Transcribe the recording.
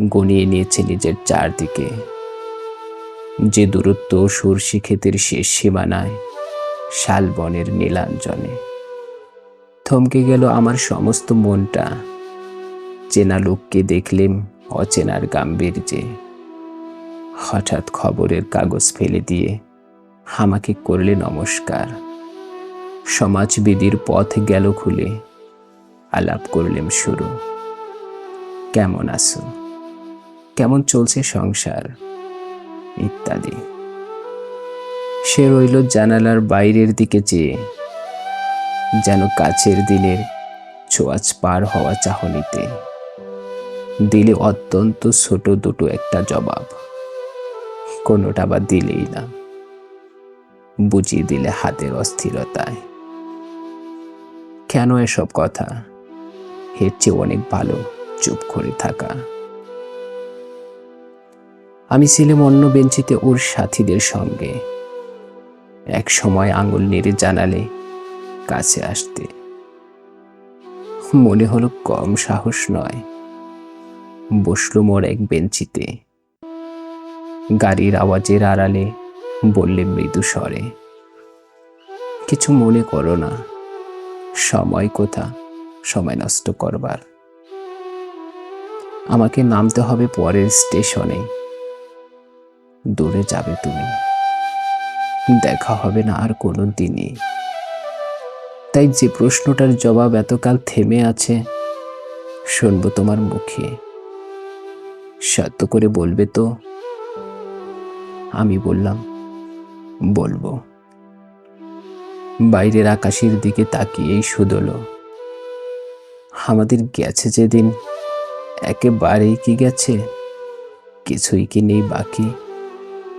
গনিয়ে নিয়েছে নিজের চারদিকে। যে দূরত্ব সর্ষি ক্ষেতের শেষ সীমানায় শালবনের নীলাঞ্জনে। থমকে গেল আমার সমস্ত মনটা। চেনা লোককে দেখলেম অচেনার গাম্ভীর্যে। হঠাৎ খবরের কাগজ ফেলে দিয়ে আমাকে করলে নমস্কার। সমাজবিধির পথ গেল খুলে। আলাপ করলেম শুরু। কেমন আছো? কেমন চলছে সংসার? ইত্যাদি। সে রইল জানালার বাইরের দিকে চেয়ে, যেন কাছের দিনের ছোঁয়াচ পার হওয়া চাহনিতে। দিলে অত্যন্ত ছোট দুটো একটা জবাব। কোনোটা বা দিলেই না। বুঝিয়ে দিলে হাতের অস্থিরতায়। কেন এসব কথা? এর চেয়ে অনেক ভালো চুপ করে থাকা। আমি ছিলাম অন্য বেঞ্চিতে ওর সাথীদের সঙ্গে। এক সময় আঙুল নেড়ে জানালে, কাছে আসতে। মনে হলো কম সাহস নয়। বসল মোর এক বেঞ্চিতে। গাড়ির আওয়াজের আড়ালে বললে মৃদু স্বরে, কিছু মনে করো না। সময় কোথা? সময় নষ্ট করবার। আমাকে নামতে হবে পরের স্টেশনে। দূরে যাবে তুমি। দেখা হবে না আর কোনো দিনই। তাই যে প্রশ্নটার জবাব এতকাল থেমে আছে, শুনব তোমার মুখে। সত্য করে বলবে তো? আমি বললাম, বলব। বাইরের আকাশের দিকে তাকিয়েই শুধলো। আমাদের গেছে যেদিন, একেবারেই কি গেছে? কিছুই কি নেই বাকি।